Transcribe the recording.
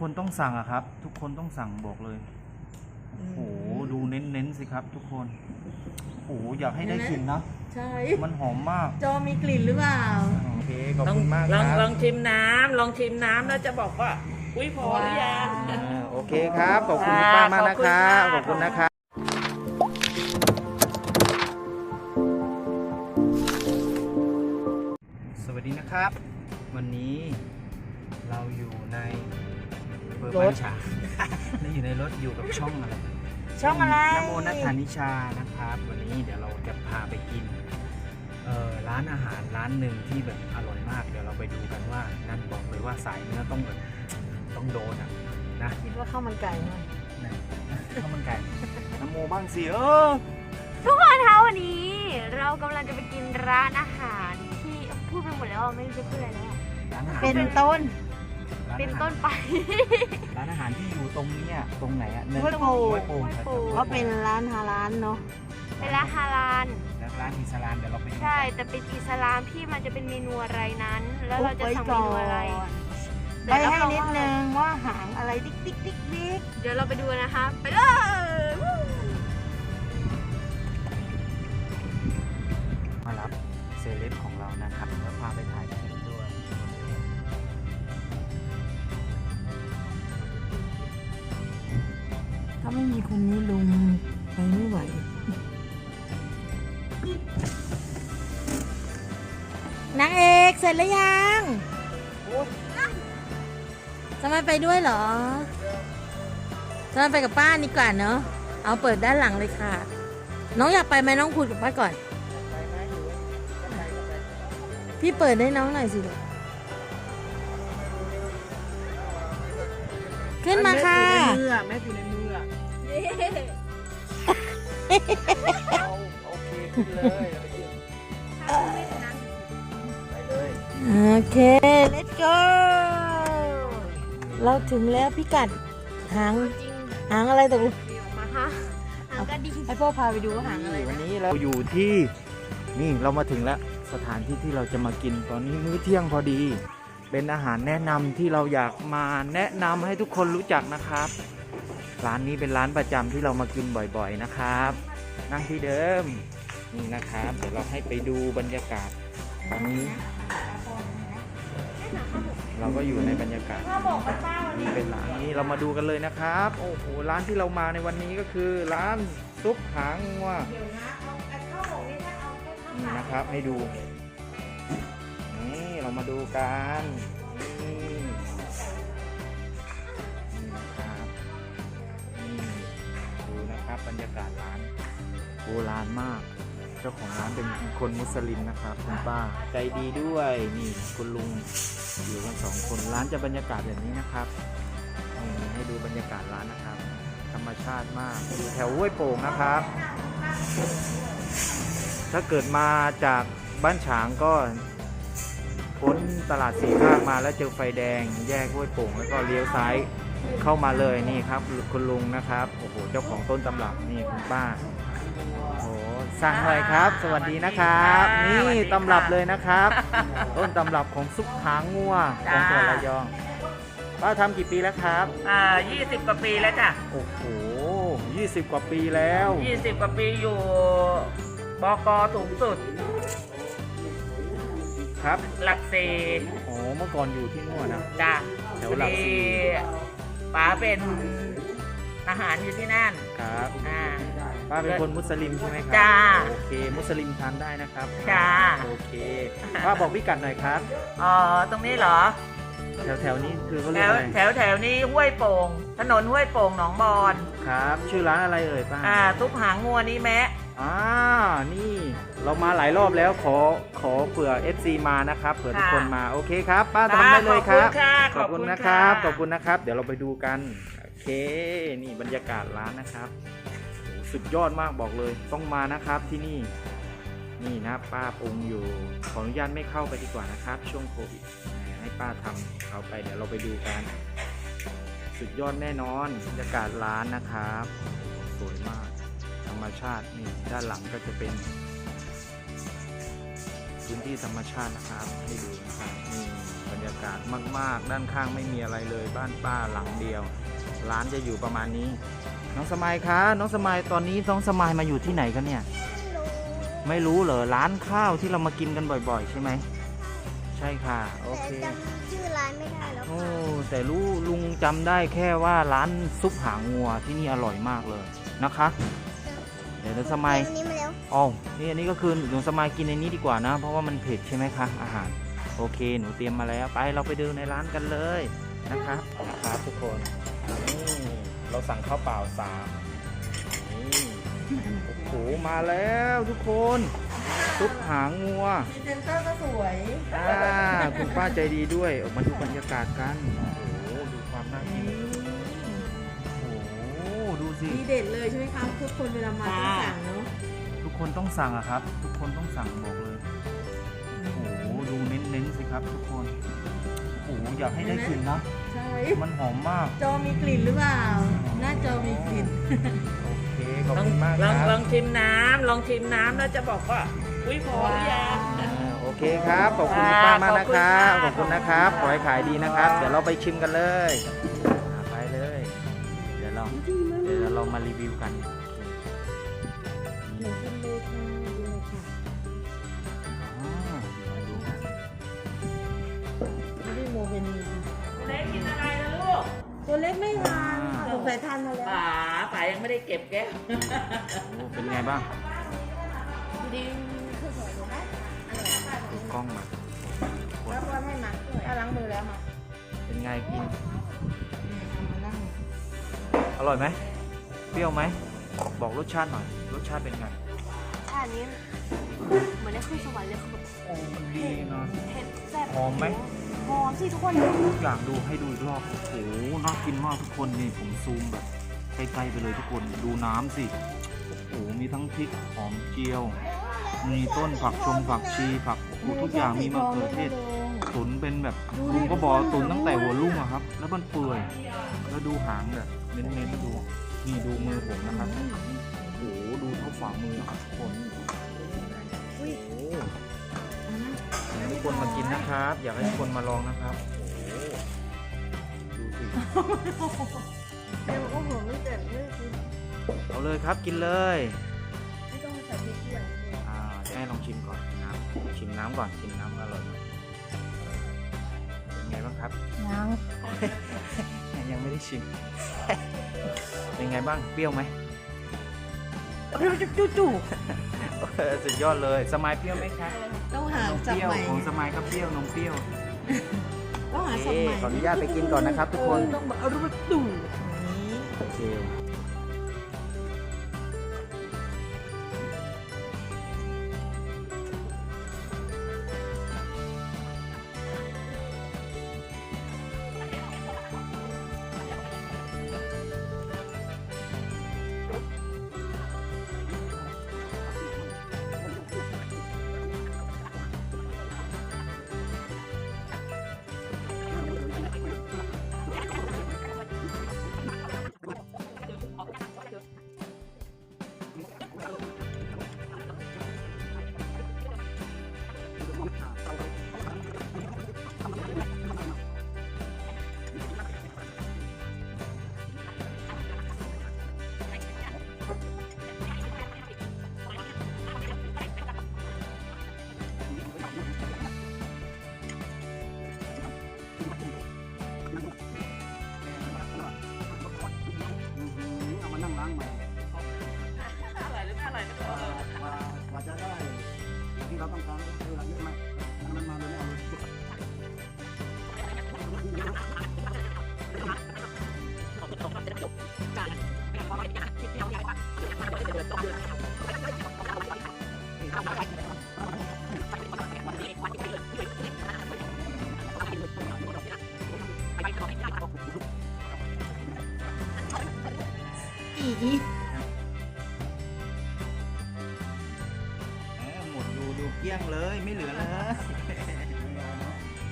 คนต้องสั่งอะครับ ทุกคนต้องสั่งบอกเลย โอ้โห ดูเน้นๆสิครับ ทุกคน โอ้โห อยากให้ได้กลิ่นนะ ใช่ มันหอมมาก จอมีกลิ่นหรือเปล่า โอเค ขอบลองคุณมากลคองรับลองชิมน้ำลองชิมน้ำแล้วจะบอกว่า อุ้ยพอหรือยัง อ่าโอเคครับ ขอบคุณคุณป้ามากนะครับ ขขออบบคุคุณณนะคค่ะรับสวัสดีนะครับ วันนี้เราอยู่ใน เบอร์รบ้าถนฉางและอยู่ในรถอยู่กับช่องอะไรช่องอะไร นโมนัทธานิชานะครับ วันนี้เดี๋ยวเราจะพาไปกินเอ่อร้านอาหารร้านหนึ่งที่แบบอร่อยมาก เดี๋ยวเราไปดูกันว่านั่นบอกเลยว่าสายเนื้อต้องแบบต้องโดนอะนะคิดว่าข้าวมันไก่มั้ยนะข้าวมันไก่นโมบ้างสิเออทุกคนคะวันนี้เรากำลังจะไปกินร้านอาหารที่พูดไปหมดแล้วอะไม่รู้จะพูดอะไรแล้วอะร้านอาหารเป็นต้น ร้าเป็นอาหารต้นไป ร้านอาหารที่อยู่ตรงเนี้ยตรงไหนอะเนินห้วยโป่งห้วยโป่งห้วยโป่งเพราะเป็นร้านฮาลานเนาะเป็นร้านฮาลาลแล้วร้านอิสลามเดี๋ยวเราไปดูใช่แต่เป็นอิสลามที่มันจะเป็นเมนูอะไรนั้น แล้วเราจะสั่งเมนูอะไรไปให้นิดนึงว่าหางอะไรติ๊กติ๊กติ๊กติ๊กเดี๋ยวเราไปดูนะคะ ไปเลยาไม่มีคนนี้ลุงไปไม่ไหวนางเอกเสร็จแล้วยังจะม่ไปด้วยเหรอ จะม่ไปกับป้านี่ก่อนเนาะ เอาเปิดด้านหลังเลยค่ะ น้องอยากไปไหมน้องคุยกับป้าก่อน พี่เปิดให้น้องหน่อยสิ ขึ้นมาค่ะ แม่อยู่ในมืออะ เอาโอเคขึ้นเลยไปเลยโอเค let's go เราถึงแล้วพิกัดหางหางอะไรตกลงเดี๋ยวมาฮะหางก็ดีให้พ่อพาไปดูว่าหางอะไรวันนี้เราอยู่ที่นี่เรามาถึงแล้วสถานที่ที่เราจะมากินตอนนี้มื้อเที่ยงพอดี เป็นอาหารแนะนำที่เราอยากมาแนะนำให้ทุกคนรู้จักนะครับ ร้านนี้เป็นร้านประจำที่เรามากินบ่อยๆนะครับ นั่งที่เดิมนี่นะครับเดี๋ยวเราให้ไปดูบรรยากาศตอนนี้ เราก็อยู่ในบรรยากาศนี่เป็นร้านนี้เรามาดูกันเลยนะครับ โอ้โหร้านที่เรามาในวันนี้ก็คือร้านซุปหางงัวนี่นะครับให้ดูนี่เรามาดูกันนี่นะครับนี่ดูนะครับบรรยากาศร้าน บราณมาก เจ้าของร้านเป็นคนมุสลิมนะครับคุณป้าใจดีด้วยนี่คุณลุงอยู่กันสองคนร้านจะบรรยากาศแบบนี้นะครับนี่ให้ดูบรรยากาศร้านนะครับ ธรรมชาติมากอยู่แถวห้วยโป่งนะครับ ถ้าเกิดมาจากบ้านฉางก็พ้นตลาดสีภาคมาแล้วเจอไฟแดง แยกห้วยโป่งแล้วก็เลี้ยวซ้ายเข้ามาเลยนี่ครับคุณลุงนะครับโอ้โหเจ้าของต้นตำรับนี่คุณป้า โอ้โหสั่งหน่อยครับ สวัสดีนะครับนี่ตำรับเลยนะครับ ต้นตำรับของซุปหางงัวของจังหวัดระยองป้าทำกี่ปีแล้วครับ อ่า20 กว่าปีแล้วจ้ะโอ้โห20 กว่าปีแล้ว 20 กว่าปีอยู่บกสูงสุด ครับหลักเซโอ้เมื่อก่อนอยู่ที่นู่นนะ จ้ะแถวหลักสี่ป๋าเป็นทหารอยู่ที่นั่น ครับ อ่า ป้าเป็นคนมุสลิมใช่ไหมครัจ้าโอเค มุสลิมทานได้นะครับจ้า โอเคป้าบอกพิกัดหน่อยครับอ๋อ ตรงนี้เหรอ แถวแถวๆนี้คือเขาแถเรียกวอะไรแถวแถวนี้ห้วยโป่ง ถนนห้วยโป่งหนองบอนครับ ชื่อร้านอะไรเอ่ยป้าอ่าทุกหางงัวนี้แมะอ่านี่เรามาหลายรอบแล้วขอขอเผื่อ FC มานะครับเผื่อทุกคนมาโอเคครับ ป้าทำได้เลยครับขอบคุณค่ะขอบคุณนะครับ ขอบคุณนะครับ เดี๋ยวเราไปดูกัน โอเค นี่บรรยากาศร้านนะครับโอ้ สุดยอดมากบอกเลย ต้องมานะครับที่นี่ นี่นะป้าปรุงอยู่ ขออนุญาตไม่เข้าไปดีกว่านะครับ ช่วงโควิดให้ป้าทำเอาไปเดี๋ยวเราไปดูกัน สุดยอดแน่นอนบรรยากาศร้านนะครับสวยมาก ธรรมชาตินี่ด้านหลังก็จะเป็นพื้นที่ธรรมชาตินะครับให้ดูนะครับนี่บรรยากาศมาก ๆ ด้านข้างไม่มีอะไรเลย บ้านป้าหลังเดียว ร้านจะอยู่ประมาณนี้ น้องสมัยคะน้องสมัยตอนนี้น้องสมัยมาอยู่ที่ไหนกันเนี่ย ไม่รู้เหรอร้านข้าวที่เรามากินกันบ่อย ๆ ใช่ไหมใช่ค่ะโอเคแต่จำชื่อร้านไม่ได้แล้วโอ้ค่ะแต่รู้ลุงจำได้แค่ว่าร้านซุปหางงัวที่นี่อร่อยมากเลยนะคะ เดี๋ยวน้องสมัยเดี๋วนี้มาแล้วอ๋อนี่อันนี้ก็คือหนูสมายกินในนี้ดีกว่านะ เพราะว่ามันเผ็ดใช่ไหมคะอาหารโอเค หนูเตรียมมาแล้วไปเราไปดูในร้านกันเลยนะคะนะครับทุกคนนี่ เราสั่งข้าวเปล่าสามนี่โอ้โหมาแล้วทุกคนซุปหางงัวพรีเซนเตอร์ก็สวยอ่าคุณป้าใจดีด้วยออกมาดูบรรยากาศกันโอ้โหดูความน่ากินโอ้โหดูสิ ดีเด็ดเลยใช่ไหมคะทุกคนเวลามาต้องสั่งเนาะทุกคนต้องสั่งอะครับ ทุกคนต้องสั่งบอกเลย โอ้โหดูเน้นๆสิครับทุกคนโอ้โหอยากให้ได้กลิ่นนะใช่มันหอมมาก จอมีกลิ่นหรือเปล่า หน้าจอมีกลิ่นโอเคขอบลองคุณมากลคองลรัอบงชิมน้ำลองชิมน้ำแล้วจะบอกว่าอุ้ยพอหรือยังอ่าโอเคครับขอบคุณคุณป้ามากนะครับขขออบบคุคุณณนะครับค่ะขอให้ขายดีนะครับ เดี๋ยวเราไปชิมกันเลยอ่าไปเลย เดี๋ยวเราเดี๋ยวเรามารีวิวกันหนู ตัวเล็กไม่ทานค่ะสงสัยทานมาแล้วป๋าป๋ายังไม่ได้เก็บแก้วโอ้เป็นไงบ้างดีคือสวยถูกไหมดูกล้องมาคนแล้วก็ให้มาถ้าล้างมือแล้วมาเป็นไงกินมานั่งอร่อยไหมเปรี้ยวไหมบอกรสชาติหน่อย รสชาติเป็นไงชาตินี้เหมือนได้ขึ้นสวรรค์เลยคือแบบโอ้ดีเนาะเผ็ดแซ่บหอมไหม หอมสิทุกคนทุกอย่างดูให้ดูอีกรอบโอ้โหน่ากินมากทุกคนนี่ผมซูมแบบใกล้ๆไปเลยทุกคนดูน้ำสิโอ้โหมีทั้งพริกหอมเจียว มีต้นผักชมผักชีผักโอ้โหทุกอย่างมีมะเขือเทศตุ๋นเป็นแบบลุงก็บอกตุ๋นตั้งแต่หัวลุ่งอะครับ แล้วมันเปื่อยแล้วดูหางแบบเน้นๆดูนี่ดูมือผมนะครับโอ้โหดูเท่าฝ่ามือครับทุกคนโอ้โหให้ ทุกคนมากินนะครับ อยากให้ทุกคนมาลองนะครับโอ้โหดูสิเดี๋ยวก็หัวไม่เจ็บไม่คือเอาเลยครับกินเลยไม่ต้องใส่พริกเยอะอ่าจะให้ลองชิมก่อนน้ำชิมน้ำก่อนชิมน้ำก็อร่อยไหมเป็นไงบ้างครับยังยังไม่ได้ชิม เป็นไงบ้างเปรี้ยวไหมจู่จู่เออสุดยอดเลยสมายเปรี้ยวไหมคะต้อง หานมสับเปรี้ยวใหม่ของสมายก็เปรี้ยวนมเปรี้ยวต้องหาโอเคสับใหม่ขออนุญาตไปกินก่อนนะครับทุกคน ต้องแบบเอารูปตู่นี้โอเค